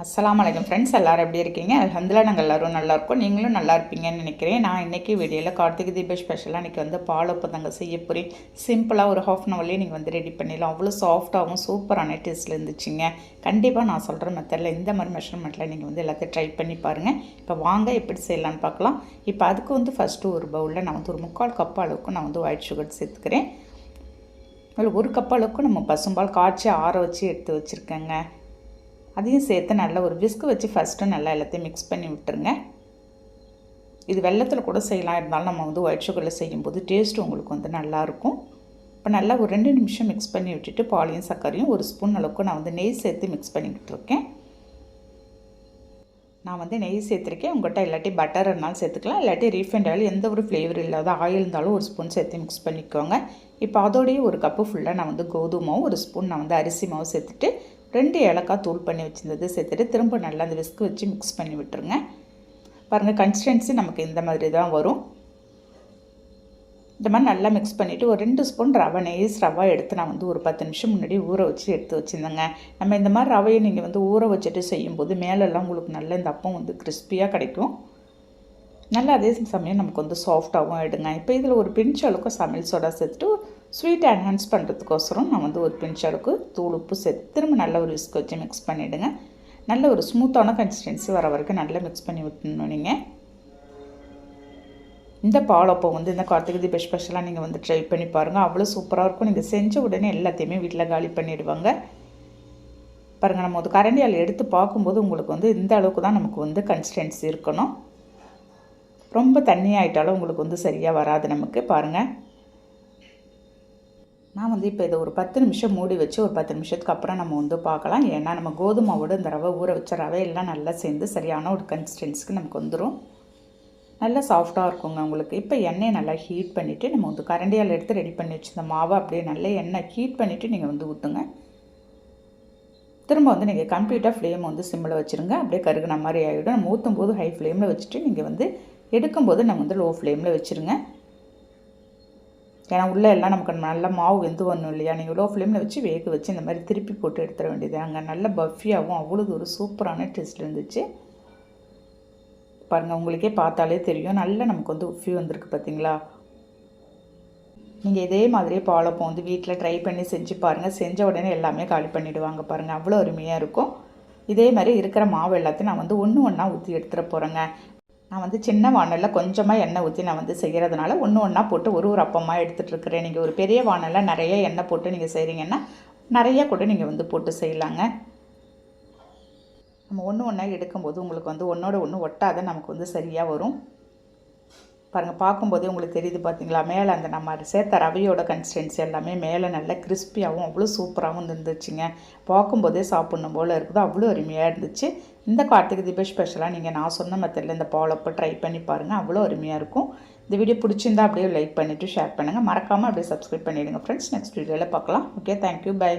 அஸ்லாம் வலைக்கம் ஃப்ரெண்ட்ஸ் எல்லோரும் எப்படி இருக்கீங்க? அல்ஹம்துலில்லாஹ் நாங்கள் எல்லோரும் நல்லா இருக்கோம். நீங்களும் நல்லா இருப்பீங்கன்னு நினைக்கிறேன். நான் இன்றைக்கி வீடியோவில் கார்த்திகை தீப ஸ்பெஷலாக இன்றைக்கி வந்து பால் தாங்க செய்ய போகிறேன் சிம்பிளாக ஒரு ஹாஃப் அன் ஹவர்லேயே நீங்கள் வந்து ரெடி பண்ணிடலாம். அவ்வளோ சாஃப்டாகவும் சூப்பரான டேஸ்ட்டில் இருந்துச்சுங்க. கண்டிப்பாக நான் சொல்கிற மெத்தடில் இந்த மாதிரி மெஷர்மெண்ட்டில் நீங்கள் வந்து எல்லாத்தையும் ட்ரை பண்ணி பாருங்கள் இப்போ வாங்க எப்படி செய்யலான்னு பார்க்கலாம். இப்போ அதுக்கு வந்து ஃபஸ்ட்டு ஒரு பவுலில் நான் வந்து ஒரு முக்கால் கப் அளவுக்கு நான் வந்து ஒயிட் சுகர் சேர்த்துக்கிறேன். அதில் ஒரு கப் அளவுக்கு நம்ம பசும்பால் காய்ச்சி ஆற வச்சு எடுத்து வச்சுருக்கேங்க. அதையும் சேர்த்து நல்லா ஒரு விஸ்கு வச்சு ஃபஸ்ட்டு நல்லா எல்லாத்தையும் மிக்ஸ் பண்ணி விட்டுருங்க. இது வெள்ளத்தில் கூட செய்யலாம். இருந்தாலும் நம்ம வந்து ஒயிட் சுகரில் செய்யும்போது டேஸ்ட் உங்களுக்கு வந்து நல்லாயிருக்கும் இப்போ நல்லா ஒரு ரெண்டு நிமிஷம் மிக்ஸ் பண்ணி விட்டுட்டு பாலையும் சர்க்கரையும் ஒரு ஸ்பூன் அளவுக்கு நான் வந்து நெய் சேர்த்து மிக்ஸ் பண்ணிக்கிட்டு இருக்கேன் நான் வந்து நெய் சேர்த்துருக்கேன். உங்கள்கிட்ட இல்லாட்டி பட்டர் இருந்தாலும் சேர்த்துக்கலாம். இல்லாட்டி ரீஃபைண்ட் ஆயில் எந்த ஒரு ஃப்ளேவர் இல்லாத ஆயில் இருந்தாலும் ஒரு ஸ்பூன் சேர்த்து மிக்ஸ் பண்ணிக்கோங்க. இப்போ அதோடையே ஒரு கப்பு ஃபுல்லாக நான் வந்து கோதுமாவும் ஒரு ஸ்பூன் நான் வந்து அரிசி மாவு சேர்த்துட்டு ரெண்டு ஏலக்காய் தூள் பண்ணி வச்சுருந்தது. சேர்த்துட்டு திரும்ப நல்லா அந்த விஸ்க்கு வச்சு மிக்ஸ் பண்ணி விட்டுருங்க. பாருங்கள் கன்சிஸ்டன்சி நமக்கு இந்த மாதிரி தான் வரும். இந்த மாதிரி நல்லா மிக்ஸ் பண்ணிவிட்டு ஒரு ரெண்டு ஸ்பூன் ரவை நெய்ஸ் ரவா எடுத்து நான் வந்து ஒரு பத்து நிமிஷம் முன்னாடி ஊற வச்சு எடுத்து வச்சுருந்தேங்க. நம்ம இந்த மாதிரி ரவையை நீங்கள் வந்து ஊற வச்சுட்டு செய்யும்போது மேலெல்லாம் உங்களுக்கு நல்ல இந்த அப்பம் வந்து கிறிஸ்பியாக கிடைக்கும். நல்லா அதே சமயம் நமக்கு வந்து சாஃப்டாகவும் ஆகிடுங்க இப்போ இதில் ஒரு பிஞ்ச் அளவுக்கு சமையல் சோடா சேர்த்துட்டு ஸ்வீட் என்ஹான்ஸ் பண்ணுறதுக்கோசரம் நான் வந்து ஒரு பிஞ்ச் அளவுக்கு தூள் உப்பு சேர்த்து திரும்ப நல்ல ஒரு விஸ்க் வச்சு மிக்ஸ் பண்ணிவிடுங்க நல்ல ஒரு ஸ்மூத்தான கன்சிஸ்டன்சி வர வரைக்கும் நல்லா மிக்ஸ் பண்ணி விட்டுணும் நீங்கள் இந்த பாலப்போ வந்து இந்த கார்த்திகை தீப ஸ்பெஷலாக நீங்கள் வந்து ட்ரை பண்ணி பாருங்கள் அவ்வளோ சூப்பராக இருக்கும். நீங்கள் செஞ்ச உடனே எல்லாத்தையுமே வீட்டில் காலி பண்ணிடுவாங்க. பாருங்கள் நம்ம ஒரு கரண்டியால் எடுத்து பார்க்கும்போது உங்களுக்கு வந்து இந்த அளவுக்கு தான் நமக்கு வந்து கன்சிஸ்டன்சி இருக்கணும். ரொம்ப தண்ணி ஆகிட்டாலும் உங்களுக்கு வந்து சரியாக வராது நமக்கு. பாருங்கள் நான் வந்து இப்போ இதை ஒரு பத்து நிமிஷம் மூடி வச்சு ஒரு பத்து நிமிஷத்துக்கு அப்புறம் நம்ம வந்து பார்க்கலாம். ஏன்னா நம்ம கோதுமாவோட இந்த ரவை ஊற வச்ச ரவை எல்லாம் நல்லா சேர்ந்து சரியான ஒரு கன்சிஸ்டன்ஸுக்கு நமக்கு வந்துடும் நல்லா சாஃப்டாக இருக்குங்க உங்களுக்கு. இப்போ எண்ணெயை நல்லா ஹீட் பண்ணிவிட்டு நம்ம வந்து கரண்டியால் எடுத்து ரெடி பண்ணி வச்சுருந்த மாவை அப்படியே நல்லா எண்ணெய் ஹீட் பண்ணிவிட்டு நீங்கள் வந்து ஊற்றுங்க திரும்ப வந்து நீங்கள் கம்ப்ளீட்டாக ஃப்ளேம் வந்து சிம்மில் வச்சுருங்க. அப்படியே கருகுன மாதிரி ஆகிடும் நம்ம ஊற்றும் போது ஹை ஃப்ளேமில் வச்சுட்டு நீங்கள் வந்து எடுக்கும்போது நம்ம வந்து லோ ஃப்ளேமில் வச்சுருங்க. ஏன்னா உள்ளே எல்லாம் நமக்கு நல்ல மாவு வெந்து வரணும் இல்லையா? நீங்கள் லோ ஃப்ளேமில் வச்சு வேக வச்சு இந்த மாதிரி திருப்பி போட்டு எடுத்துட வேண்டியது. அங்கே நல்ல பஃபியாகவும் அவ்வளோ ஒரு சூப்பரான டேஸ்ட் இருந்துச்சு. பாருங்கள் உங்களுக்கே பார்த்தாலே தெரியும். நல்லா நமக்கு வந்து உஃபி வந்திருக்கு பார்த்தீங்களா நீங்கள் இதே மாதிரியே பாலப்பம் வந்து வீட்டில் ட்ரை பண்ணி செஞ்சு பாருங்கள் செஞ்ச உடனே எல்லாமே காலி பண்ணிவிடுவாங்க பாருங்கள் அவ்வளோ அருமையாக இருக்கும். இதே மாதிரி இருக்கிற மாவு எல்லாத்தையும் நான் வந்து ஒன்று ஒன்றா ஊற்றி எடுத்துகிட்டு போகிறேங்க நான் வந்து சின்ன வானலில் கொஞ்சமாக எண்ணெய் ஊற்றி நான் வந்து செய்கிறதுனால ஒன்று ஒன்றா போட்டு ஒரு ஒரு அப்பமாக எடுத்துகிட்ருக்கிறேன் நீங்கள் ஒரு பெரிய வானலில் நிறைய எண்ணெய் போட்டு நீங்கள் செய்கிறீங்கன்னா நிறைய கூட நீங்கள் வந்து போட்டு செய்யலாங்க. நம்ம ஒன்று ஒன்றா எடுக்கும்போது உங்களுக்கு வந்து ஒன்றோட ஒன்று ஒட்டாத நமக்கு வந்து சரியாக வரும். பாருங்கள் பார்க்கும்போதே உங்களுக்கு தெரியுது பார்த்தீங்களா மேலே அந்த நம்ம சேர்த்த ரவையோட கன்சிஸ்டன்சி எல்லாமே மேலே நல்ல கிறிஸ்பியாகவும் அவ்வளோ சூப்பராகவும் இருந்துச்சுங்க. பார்க்கும்போதே சாப்பிட்ணும் போல் இருக்குது. அவ்வளோ அருமையாக இருந்துச்சு. இந்த கார்த்திகை தீப ஸ்பெஷலாக நீங்கள் நான் சொன்ன மெத்தடில் இந்த பாலப்போ ட்ரை பண்ணி பாருங்கள் அவ்வளோ அருமையாக இருக்கும். இந்த வீடியோ பிடிச்சிருந்தா அப்படியே லைக் பண்ணிவிட்டு ஷேர் பண்ணுங்கள் மறக்காமல் அப்படியே சப்ஸ்கிரைப் பண்ணிவிடுங்க ஃப்ரெண்ட்ஸ் நெக்ஸ்ட் வீடியோவில் பார்க்கலாம். Okay thank you bye